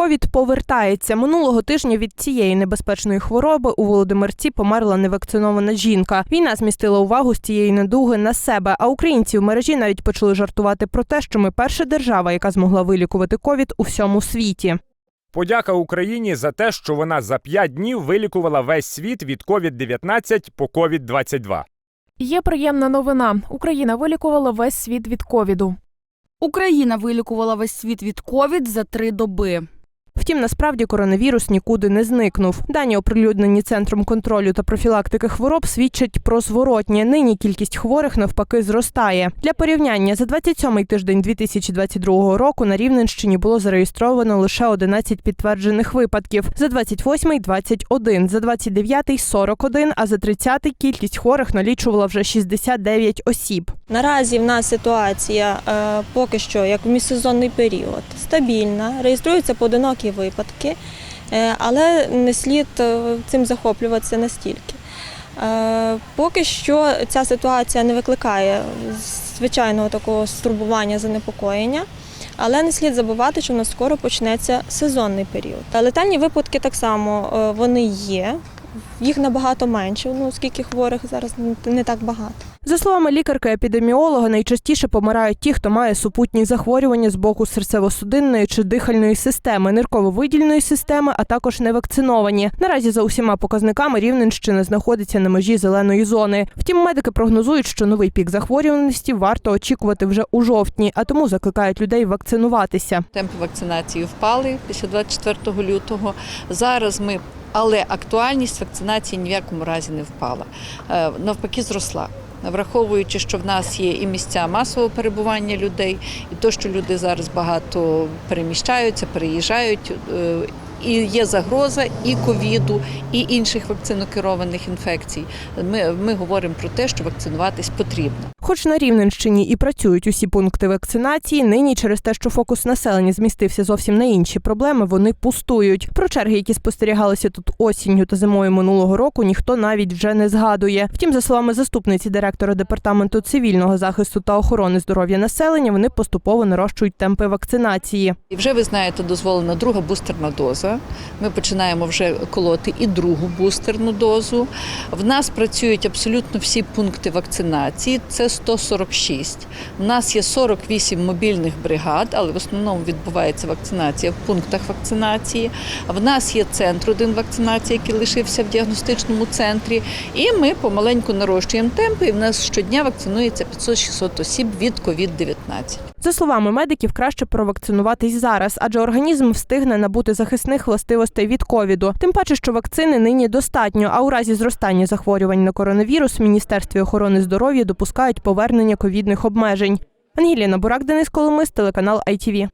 Ковід повертається минулого тижня від цієї небезпечної хвороби у Володимирці померла невакцинована жінка. Війна змістила увагу з цієї недуги на себе. А українці в мережі навіть почали жартувати про те, що ми перша держава, яка змогла вилікувати ковід у всьому світі. Подяка Україні за те, що вона за 5 днів вилікувала весь світ від COVID-19 по COVID-22. Є приємна новина. Україна вилікувала весь світ від ковіду. Україна вилікувала весь світ від ковід за три доби. Втім, насправді коронавірус нікуди не зникнув. Дані, оприлюднені центром контролю та профілактики хвороб, свідчать про зворотнє. Нині кількість хворих навпаки зростає. Для порівняння за 27-й тиждень 2022 року на Рівненщині було зареєстровано лише 11 підтверджених випадків. За 28-й – 21, за 29-й – 41, а за 30-й кількість хворих налічувала вже 69 осіб. Наразі в нас ситуація е, поки що, як в міжсезонний період, стабільна, реєструються поодинокі випадки, е, але не слід е, цим захоплюватися настільки. Е, поки що ця ситуація не викликає звичайного такого стурбування, занепокоєння. Але не слід забувати, що в нас скоро почнеться сезонний період. Та летальні випадки так само вони є. Їх набагато менше, ну оскільки хворих зараз не так багато. За словами лікарки-епідеміолога, найчастіше помирають ті, хто має супутні захворювання з боку серцево-судинної чи дихальної системи, нирково-видільної системи, а також невакциновані. Наразі за усіма показниками Рівненщина знаходиться на межі зеленої зони. Втім, медики прогнозують, що новий пік захворюваності варто очікувати вже у жовтні, а тому закликають людей вакцинуватися. Темпи вакцинації впали після 24 лютого. Зараз ми, але актуальність вакцинації ні в якому разі не впала. Е, Навпаки, зросла. Враховуючи, що в нас є і місця масового перебування людей, і то, що люди зараз багато переміщаються, переїжджають. І є загроза і ковіду, і інших вакцинокерованих інфекцій. Ми, ми говоримо про те, що вакцинуватись потрібно. Хоч на Рівненщині і працюють усі пункти вакцинації, нині через те, що фокус населення змістився зовсім на інші проблеми, вони пустують. Про черги, які спостерігалися тут осінню та зимою минулого року, ніхто навіть вже не згадує. Втім, за словами заступниці директора департаменту цивільного захисту та охорони здоров'я населення, вони поступово нарощують темпи вакцинації. І вже ви знаєте, дозволена друга бустерна доза. Ми починаємо вже колоти і другу бустерну дозу. В нас працюють абсолютно всі пункти вакцинації. Це 146. У нас є 48 мобільних бригад, але в основному відбувається вакцинація в пунктах вакцинації. В нас є центр один вакцинації, який лишився в діагностичному центрі. І ми помаленьку нарощуємо темпи. І в нас щодня вакцинується 500-600 осіб від COVID-19. За словами медиків, краще провакцинуватись зараз, адже організм встигне набути захисних властивостей від ковіду. Тим паче, що вакцини нині достатньо. А у разі зростання захворювань на коронавірус Міністерстві охорони здоров'я допускають повернення ковідних обмежень. Ангеліна Бурак, Денис Коломис, телеканал ITV.